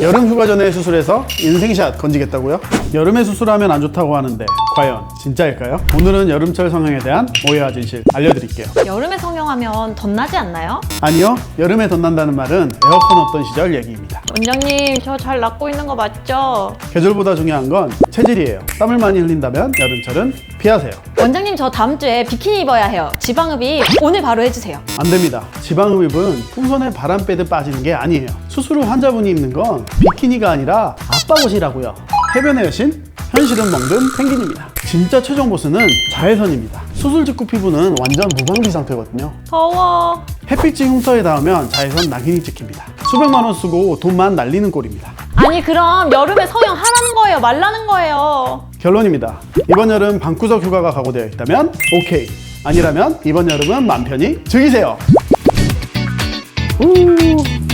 여름 휴가 전에 수술해서 인생샷 건지겠다고요? 여름에 수술하면 안 좋다고 하는데 과연 진짜일까요? 오늘은 여름철 성형에 대한 오해와 진실 알려드릴게요. 여름에 성형하면 덧나지 않나요? 아니요, 여름에 덧난다는 말은 에어컨 없던 시절 얘기입니다. 원장님 저 잘 낫고 있는 거 맞죠? 계절보다 중요한 건 체질이에요. 땀을 많이 흘린다면 여름철은 피하세요. 원장님 저 다음 주에 비키니 입어야 해요. 지방흡입 오늘 바로 해주세요. 안 됩니다. 지방흡입은 풍선에 바람 빼듯 빠지는 게 아니에요. 수술 후 환자분이 입는 건 비키니가 아니라 아빠 옷이라고요. 해변의 여신, 현실은 멍든 펭귄입니다. 진짜 최종 보스는 자외선입니다. 수술 직후 피부는 완전 무방비 상태거든요. 더워. 햇빛이 흉터에 닿으면 자외선 낙인이 찍힙니다. 수백만 원 쓰고 돈만 날리는 꼴입니다. 아니 그럼 여름에 성형 하라는 거예요? 말라는 거예요? 결론입니다. 이번 여름 방구석 휴가가 각오되어 있다면 오케이. 아니라면 이번 여름은 맘 편히 즐기세요. 우.